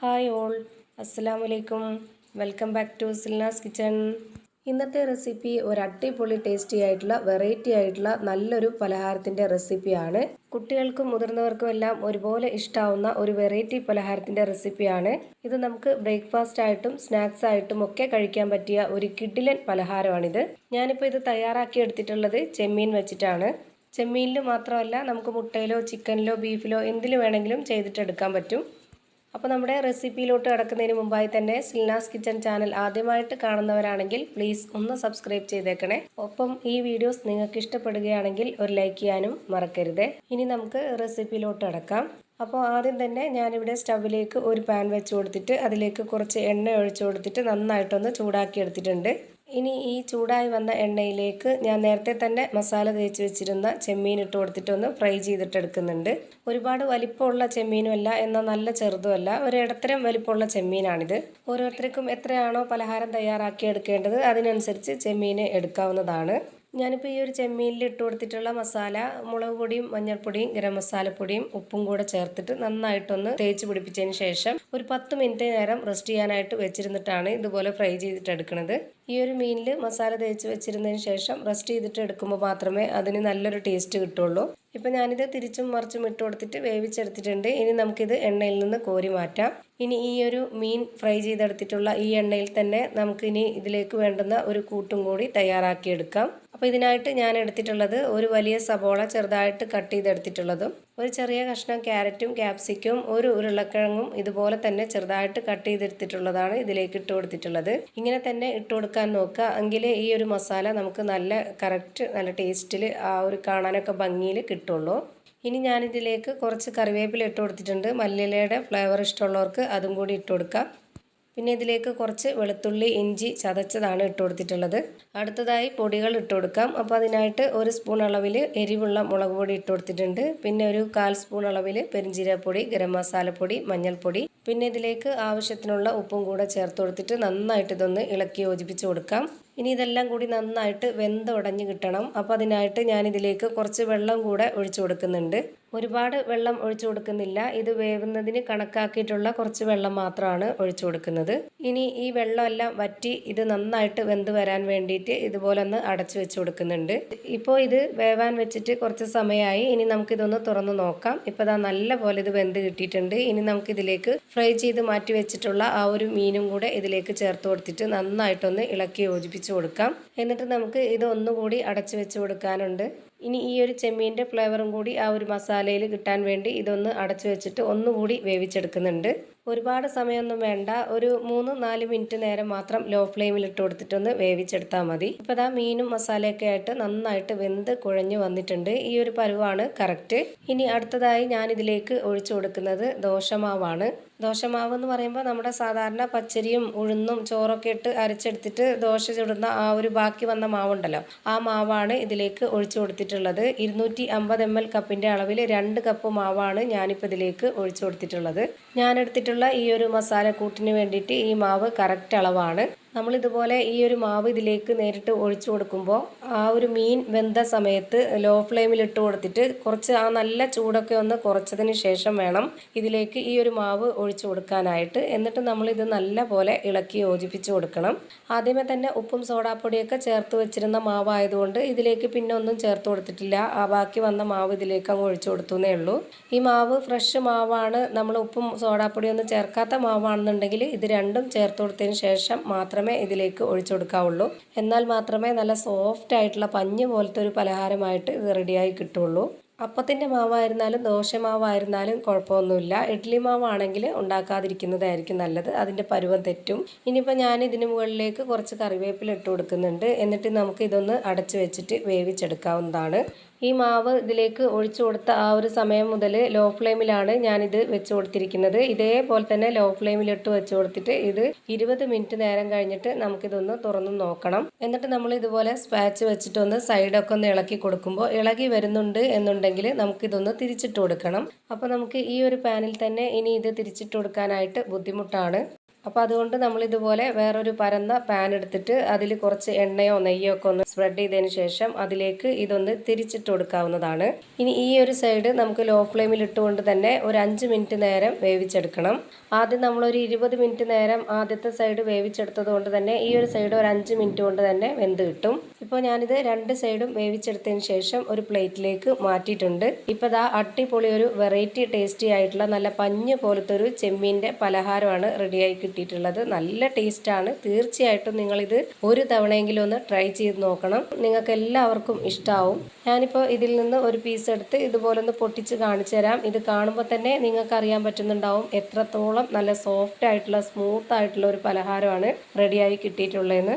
Hi all അസ്സലാമു അലൈക്കും welcome back to Silnas kitchen ഇന്നത്തെ റെസിപ്പി ഒരു അടിപൊളി ടേസ്റ്റി ആയിട്ടുള്ള വെറൈറ്റി ആയിട്ടുള്ള നല്ലൊരു പലഹാരത്തിന്റെ റെസിപ്പിയാണ് കുട്ടികൾക്കും മുതിർന്നവർക്കും എല്ലാം ഒരുപോലെ ഇഷ്ടാവുന്ന ഒരു വെറൈറ്റി പലഹാരത്തിന്റെ റെസിപ്പിയാണ് ഇത് നമുക്ക് ബ്രേക്ക്ഫാസ്റ്റ് ആയിട്ടും സ്നാക്സ് ആയിട്ടും ഒക്കെ കഴിക്കാൻ പറ്റിയ ഒരു കിഡിലൻ പലഹാരമാണിത്. ഞാനിപ്പോൾ ഇത് തയ്യാറാക്കി എടുത്തിട്ടുള്ളത് ചെമ്മീൻ വെച്ചിട്ടാണ്. ചെമ്മീനിൽ മാത്രമല്ല നമുക്ക് മുട്ടയിലോ ചിക്കനിലോ ബീഫിലോ എന്തിൽ വേണമെങ്കിലും ചെയ്തിട്ടെടുക്കാൻ പറ്റും. അപ്പോൾ നമ്മുടെ റെസിപ്പിയിലോട്ട് കിടക്കുന്നതിന് മുമ്പായി തന്നെ സിൽനാസ് കിച്ചൺ ചാനൽ ആദ്യമായിട്ട് കാണുന്നവരാണെങ്കിൽ പ്ലീസ് ഒന്ന് സബ്സ്ക്രൈബ് ചെയ്തേക്കണേ. ഒപ്പം ഈ വീഡിയോസ് നിങ്ങൾക്ക് ഇഷ്ടപ്പെടുകയാണെങ്കിൽ ഒരു ലൈക്ക് ചെയ്യാനും മറക്കരുത്. ഇനി നമുക്ക് റെസിപ്പിയിലോട്ട് കിടക്കാം അപ്പോൾ ആദ്യം തന്നെ ഞാനിവിടെ സ്റ്റവിലേക്ക് ഒരു പാൻ വെച്ച് കൊടുത്തിട്ട് അതിലേക്ക് കുറച്ച് എണ്ണ ഒഴിച്ചു കൊടുത്തിട്ട് നന്നായിട്ടൊന്ന് ചൂടാക്കി എടുത്തിട്ടുണ്ട്. ഇനി ഈ ചൂടായി വന്ന എണ്ണയിലേക്ക് ഞാൻ നേരത്തെ തന്നെ മസാല തേച്ച് വെച്ചിരുന്ന ചെമ്മീൻ ഇട്ട് കൊടുത്തിട്ടൊന്ന് ഫ്രൈ ചെയ്തിട്ട് എടുക്കുന്നുണ്ട് ഒരുപാട് വലിപ്പമുള്ള ചെമ്മീനും അല്ല എന്നാൽ നല്ല ചെറുതുമല്ല. ഒരു ഇടത്തരം വലിപ്പമുള്ള ചെമ്മീനാണിത്. ഓരോരുത്തർക്കും എത്രയാണോ പലഹാരം തയ്യാറാക്കി എടുക്കേണ്ടത് അതിനനുസരിച്ച് ചെമ്മീൻ എടുക്കാവുന്നതാണ്. ഞാനിപ്പോൾ ഈ ഒരു ചെമ്മീനിൽ ഇട്ട് കൊടുത്തിട്ടുള്ള മസാല മുളക് പൊടിയും മഞ്ഞൾപ്പൊടിയും ഗരം മസാലപ്പൊടിയും ഉപ്പും കൂടെ ചേർത്തിട്ട് നന്നായിട്ടൊന്ന് തേച്ച് പിടിപ്പിച്ചതിന് ശേഷം ഒരു പത്ത് മിനിറ്റ് നേരം റെസ്റ്റ് ചെയ്യാനായിട്ട് വെച്ചിരുന്നിട്ടാണ് ഇതുപോലെ ഫ്രൈ ചെയ്തിട്ട് എടുക്കുന്നത് ഈ ഒരു മീനിൽ മസാല തേച്ച് വെച്ചിരുന്നതിന് ശേഷം റെസ്റ്റ് ചെയ്തിട്ട് എടുക്കുമ്പോൾ മാത്രമേ അതിന് നല്ലൊരു ടേസ്റ്റ് കിട്ടുള്ളൂ. ഇപ്പം ഞാനിത് തിരിച്ചും മറിച്ചും ഇട്ട് കൊടുത്തിട്ട് വേവിച്ചെടുത്തിട്ടുണ്ട്. ഇനി നമുക്കിത് എണ്ണയിൽ നിന്ന് കോരി മാറ്റാം. ഇനി ഈ ഒരു മീൻ ഫ്രൈ ചെയ്തെടുത്തിട്ടുള്ള ഈ എണ്ണയിൽ തന്നെ നമുക്കിനി ഇതിലേക്ക് വേണ്ടുന്ന ഒരു കൂട്ടും കൂടി തയ്യാറാക്കിയെടുക്കാം. അപ്പോൾ ഇതിനായിട്ട് ഞാൻ എടുത്തിട്ടുള്ളത് ഒരു വലിയ സബോള ചെറുതായിട്ട് കട്ട് ചെയ്തെടുത്തിട്ടുള്ളതും ഒരു ചെറിയ കഷ്ണം ക്യാരറ്റും ക്യാപ്സിക്കും ഒരു ഉരുളക്കിഴങ്ങും ഇതുപോലെ തന്നെ ചെറുതായിട്ട് കട്ട് ചെയ്തെടുത്തിട്ടുള്ളതാണ് ഇതിലേക്ക് ഇട്ട് കൊടുത്തിട്ടുള്ളത്. ഇങ്ങനെ തന്നെ ഇട്ട് കൊടുക്കാൻ നോക്കുക. എങ്കിൽ ഈ ഒരു മസാല നമുക്ക് നല്ല കറക്റ്റ് നല്ല ടേസ്റ്റിൽ ആ ഒരു കാണാനൊക്കെ ഭംഗിയിൽ കിട്ടുള്ളൂ. ഇനി ഞാനിതിലേക്ക് കുറച്ച് കറിവേപ്പില ഇട്ട് കൊടുത്തിട്ടുണ്ട്. മല്ലിയിലയുടെ ഫ്ലേവർ ഇഷ്ടമുള്ളവർക്ക് അതും കൂടി ഇട്ട് കൊടുക്കാം. പിന്നെ ഇതിലേക്ക് കുറച്ച് വെളുത്തുള്ളി ഇഞ്ചി ചതച്ചതാണ് ഇട്ട് കൊടുത്തിട്ടുള്ളത്. അടുത്തതായി പൊടികൾ ഇട്ട് കൊടുക്കാം. അപ്പോൾ അതിനായിട്ട് ഒരു സ്പൂൺ അളവിൽ എരിവുള്ള മുളക് പൊടി ഇട്ട് കൊടുത്തിട്ടുണ്ട്. പിന്നെ ഒരു കാൽ സ്പൂൺ അളവിൽ പെരിഞ്ചീരപ്പൊടി ഗരം മസാലപ്പൊടി മഞ്ഞൾപ്പൊടി. പിന്നെ ഇതിലേക്ക് ആവശ്യത്തിനുള്ള ഉപ്പും കൂടെ ചേർത്ത് കൊടുത്തിട്ട് നന്നായിട്ട് ഇതൊന്ന് ഇളക്കി യോജിപ്പിച്ച് കൊടുക്കാം. ഇനി ഇതെല്ലാം കൂടി നന്നായിട്ട് വെന്തുടഞ്ഞ് കിട്ടണം. അപ്പോൾ അതിനായിട്ട് ഞാനിതിലേക്ക് കുറച്ച് വെള്ളം കൂടെ ഒഴിച്ചു കൊടുക്കുന്നുണ്ട്. ഒരുപാട് വെള്ളം ഒഴിച്ചു കൊടുക്കുന്നില്ല. ഇത് വേവുന്നതിന് കണക്കാക്കിയിട്ടുള്ള കുറച്ച് വെള്ളം മാത്രമാണ് ഒഴിച്ചു കൊടുക്കുന്നത്. ഇനി ഈ വെള്ളമെല്ലാം വറ്റി ഇത് നന്നായിട്ട് വെന്ത് വരാൻ വേണ്ടിയിട്ട് ഇതുപോലെ ഒന്ന് അടച്ചു വെച്ച് കൊടുക്കുന്നുണ്ട്. ഇപ്പോൾ ഇത് വേവാൻ വെച്ചിട്ട് കുറച്ച് സമയമായി. ഇനി നമുക്കിതൊന്ന് തുറന്ന് നോക്കാം. ഇപ്പോൾ ഇതാ നല്ല പോലെ ഇത് വെന്ത് കിട്ടിയിട്ടുണ്ട്. ഇനി നമുക്കിതിലേക്ക് ഫ്രൈ ചെയ്ത് മാറ്റി വെച്ചിട്ടുള്ള ആ ഒരു മീനും കൂടെ ഇതിലേക്ക് ചേർത്ത് കൊടുത്തിട്ട് നന്നായിട്ടൊന്ന് ഇളക്കി യോജിപ്പിച്ച് കൊടുക്കാം. എന്നിട്ട് നമുക്ക് ഇത് ഒന്നുകൂടി അടച്ചു വെച്ച് കൊടുക്കാനുണ്ട്. ഇനി ഈ ഒരു ചെമ്മീന്റെ ഫ്ലേവറും കൂടി ആ ഒരു മസാലയിൽ കിട്ടാൻ വേണ്ടി ഇതൊന്ന് അടച്ചു വെച്ചിട്ട് ഒന്നുകൂടി വേവിച്ചെടുക്കുന്നുണ്ട്. ഒരുപാട് സമയമൊന്നും വേണ്ട. ഒരു മൂന്ന് നാല് മിനിറ്റ് നേരം മാത്രം ലോ ഫ്ലെയിമിൽ ഇട്ട് കൊടുത്തിട്ടൊന്ന് വേവിച്ചെടുത്താൽ മതി. ഇപ്പോൾ ഇതാ മീനും മസാലയൊക്കെ ആയിട്ട് നന്നായിട്ട് വെന്ത് കുഴഞ്ഞു വന്നിട്ടുണ്ട്. ഈ ഒരു പരുവാണ് കറക്റ്റ് ഇനി അടുത്തതായി ഞാൻ ഇതിലേക്ക് ഒഴിച്ചു കൊടുക്കുന്നത് ദോശമാവാണ്. ദോശമാവ് എന്ന് പറയുമ്പോൾ നമ്മുടെ സാധാരണ പച്ചരിയും ഉഴുന്നും ചോറൊക്കെ ഇട്ട് അരച്ചെടുത്തിട്ട് ദോശ ചുടുന്ന ആ ഒരു ബാക്കി വന്ന മാവുണ്ടല്ലോ. ആ മാവാണ് ഇതിലേക്ക് ഒഴിച്ചു കൊടുത്തിട്ടുള്ളത്. ഇരുന്നൂറ്റി അമ്പത് എം എൽ കപ്പിന്റെ അളവിൽ രണ്ട് കപ്പ് മാവാണ് ഞാനിപ്പോൾ ഇതിലേക്ക് ഒഴിച്ചു കൊടുത്തിട്ടുള്ളത്. ഞാൻ എടുത്തിട്ടുള്ള ഈ ഒരു മസാലക്കൂട്ടിന് വേണ്ടിയിട്ട് ഈ മാവ് കറക്റ്റ് അളവാണ്. നമ്മളിതുപോലെ ഈ ഒരു മാവ് ഇതിലേക്ക് നേരിട്ട് ഒഴിച്ചു കൊടുക്കുമ്പോൾ ആ ഒരു മീൻ വെന്ത സമയത്ത് ലോ ഫ്ലെയിമിൽ ഇട്ട് കൊടുത്തിട്ട് കുറച്ച് ആ നല്ല ചൂടൊക്കെ ഒന്ന് കുറച്ചതിന് ശേഷം വേണം ഇതിലേക്ക് ഈ ഒരു മാവ് ഒഴിച്ചു കൊടുക്കാനായിട്ട്. എന്നിട്ട് നമ്മളിത് നല്ല പോലെ ഇളക്കി യോജിപ്പിച്ച് കൊടുക്കണം. ആദ്യമേ തന്നെ ഉപ്പും സോഡാപ്പൊടിയൊക്കെ ചേർത്ത് വെച്ചിരുന്ന മാവായതുകൊണ്ട് ഇതിലേക്ക് പിന്നെ ഒന്നും ചേർത്ത് കൊടുത്തിട്ടില്ല. ആ ബാക്കി വന്ന മാവ് ഇതിലേക്ക് അങ്ങ് ഒഴിച്ചു കൊടുത്തുന്നേ ഉള്ളൂ. ഈ മാവ് ഫ്രഷ് മാവാണ്. നമ്മൾ ഉപ്പും സോഡാപ്പൊടിയൊന്നും ചേർക്കാത്ത മാവാണെന്നുണ്ടെങ്കിൽ ഇത് രണ്ടും ചേർത്ത് കൊടുത്തതിന് ശേഷം മാത്രമേ ഇതിലേക്ക് ഒഴിച്ചു കൊടുക്കാവുള്ളൂ. എന്നാൽ മാത്രമേ നല്ല സോഫ്റ്റ് ആയിട്ടുള്ള പഞ്ഞ് പോലത്തെ ഒരു പലഹാരമായിട്ട് ഇത് റെഡിയായി കിട്ടുള്ളൂ. അപ്പത്തിന്റെ മാവായിരുന്നാലും ദോശമാവായിരുന്നാലും കുഴപ്പമൊന്നുമില്ല. ഇഡ്ഡലി മാവാണെങ്കിൽ ഉണ്ടാക്കാതിരിക്കുന്നതായിരിക്കും നല്ലത്. അതിന്റെ പരുവം തെറ്റും. ഇനിയിപ്പോൾ ഞാൻ ഇതിന് മുകളിലേക്ക് കുറച്ച് കറിവേപ്പില ഇട്ട് കൊടുക്കുന്നുണ്ട്. എന്നിട്ട് നമുക്ക് ഇതൊന്ന് അടച്ചു വെച്ചിട്ട് വേവിച്ചെടുക്കാവുന്നതാണ്. ഈ മാവ് ഇതിലേക്ക് ഒഴിച്ചു കൊടുത്ത ആ ഒരു സമയം മുതൽ ലോ ഫ്ലെയിമിലാണ് ഞാനിത് വെച്ച് കൊടുത്തിരിക്കുന്നത്. ഇതേപോലെ തന്നെ ലോ ഫ്ലെയിമിലിട്ട് വെച്ച് കൊടുത്തിട്ട് ഇത് ഇരുപത് മിനിറ്റ് നേരം കഴിഞ്ഞിട്ട് നമുക്കിതൊന്ന് തുറന്ന് നോക്കണം. എന്നിട്ട് നമ്മൾ ഇതുപോലെ സ്പാച്ച് വെച്ചിട്ടൊന്ന് സൈഡൊക്കെ ഒന്ന് ഇളക്കി കൊടുക്കുമ്പോൾ ഇളകി വരുന്നുണ്ട് എന്നുണ്ടെങ്കിൽ നമുക്കിതൊന്ന് തിരിച്ചിട്ട് കൊടുക്കണം. അപ്പോൾ നമുക്ക് ഈ ഒരു പാനിൽ തന്നെ ഇനി ഇത് തിരിച്ചിട്ട് കൊടുക്കാനായിട്ട് ബുദ്ധിമുട്ടാണ്. അപ്പോൾ അതുകൊണ്ട് നമ്മൾ ഇതുപോലെ വേറൊരു പരന്ന പാൻ എടുത്തിട്ട് അതിൽ കുറച്ച് എണ്ണയോ നെയ്യോ ഒക്കെ ഒന്ന് സ്പ്രെഡ് ചെയ്തതിന് ശേഷം അതിലേക്ക് ഇതൊന്ന് തിരിച്ചിട്ട് കൊടുക്കാവുന്നതാണ്. ഇനി ഈ ഒരു സൈഡ് നമുക്ക് ലോ ഫ്ലെയിമിൽ ഇട്ടുകൊണ്ട് തന്നെ ഒരു അഞ്ച് മിനിറ്റ് നേരം വേവിച്ചെടുക്കണം. ആദ്യം നമ്മളൊരു ഇരുപത് മിനിറ്റ് നേരം ആദ്യത്തെ സൈഡ് വേവിച്ചെടുത്തത് കൊണ്ട് തന്നെ ഈ ഒരു സൈഡ് ഒരു അഞ്ച് മിനിറ്റ് കൊണ്ട് തന്നെ വെന്ത് കിട്ടും. ഇപ്പോൾ ഞാനിത് രണ്ട് സൈഡും വേവിച്ചെടുത്തതിന് ശേഷം ഒരു പ്ലേറ്റിലേക്ക് മാറ്റിയിട്ടുണ്ട്. ഇപ്പോൾ ഇതാ അടിപൊളി ഒരു വെറൈറ്റി ടേസ്റ്റി ആയിട്ടുള്ള നല്ല പഞ്ഞ് പോലത്തെ ഒരു ചെമ്മീന്റെ പലഹാരമാണ് റെഡിയായി കിട്ടിയിട്ടുള്ളത്. നല്ല ടേസ്റ്റാണ്. തീർച്ചയായിട്ടും നിങ്ങളിത് ഒരു തവണയെങ്കിലും ഒന്ന് ട്രൈ ചെയ്ത് നോക്കണം. നിങ്ങൾക്ക് എല്ലാവർക്കും ഇഷ്ടാവും. ഞാനിപ്പോൾ ഇതിൽ നിന്ന് ഒരു പീസ് എടുത്ത് ഇതുപോലെ ഒന്ന് പൊട്ടിച്ച് കാണിച്ചു തരാം. ഇത് കാണുമ്പോൾ തന്നെ നിങ്ങൾക്ക് അറിയാൻ പറ്റുന്നുണ്ടാവും. എത്രത്തോളം നല്ല സോഫ്റ്റ് ആയിട്ടുള്ള സ്മൂത്ത് ആയിട്ടുള്ള ഒരു പലഹാരമാണ് റെഡിയായി കിട്ടിയിട്ടുള്ളതെന്ന്.